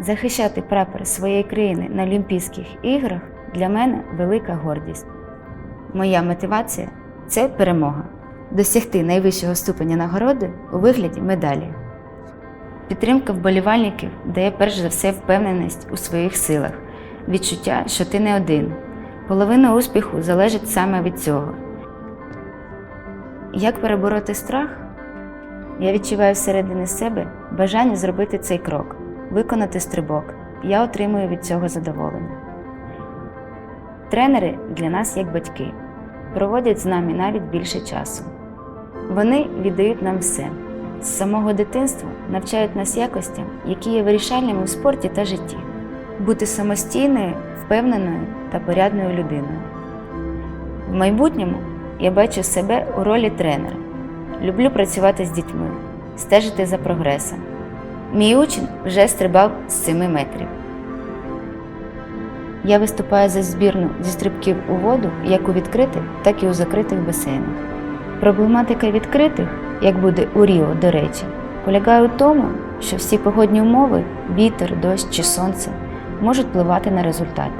Захищати прапор своєї країни на Олімпійських іграх для мене велика гордість. Моя мотивація це перемога, досягти найвищого ступеня нагороди у вигляді медалі. Підтримка вболівальників дає перш за все впевненість у своїх силах, відчуття, що ти не один. Половина успіху залежить саме від цього. Як перебороти страх? Я відчуваю всередині себе бажання зробити цей крок, виконати стрибок. Я отримую від цього задоволення. Тренери для нас як батьки, проводять з нами навіть більше часу. Вони віддають нам все. З самого дитинства навчають нас якостям, які є вирішальними в спорті та житті, бути самостійною, впевненою та порядною людиною. В майбутньому я бачу себе у ролі тренера. Люблю працювати з дітьми, стежити за прогресом. Мій учень вже стрибав з 7 метрів. Я виступаю за збірну зі стрибків у воду як у відкритих, так і у закритих басейнах. Проблематика відкритих, як буде у Ріо, до речі, полягає у тому, що всі погодні умови вітер, дощ чи сонце можуть впливати на результат.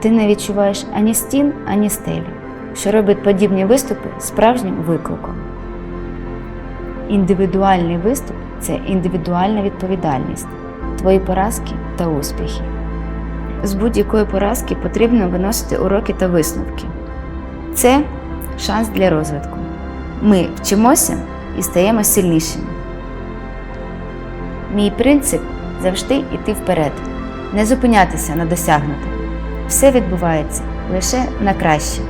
Ти не відчуваєш ані стін, ані стелі, що робить подібні виступи справжнім викликом. Індивідуальний виступ це індивідуальна відповідальність, твої поразки та успіхи. З будь-якої поразки потрібно виносити уроки та висновки. Це шанс для розвитку. Ми вчимося і стаємо сильнішими. Мій принцип завжди йти вперед, не зупинятися на досягнутому. Все відбувається лише на краще.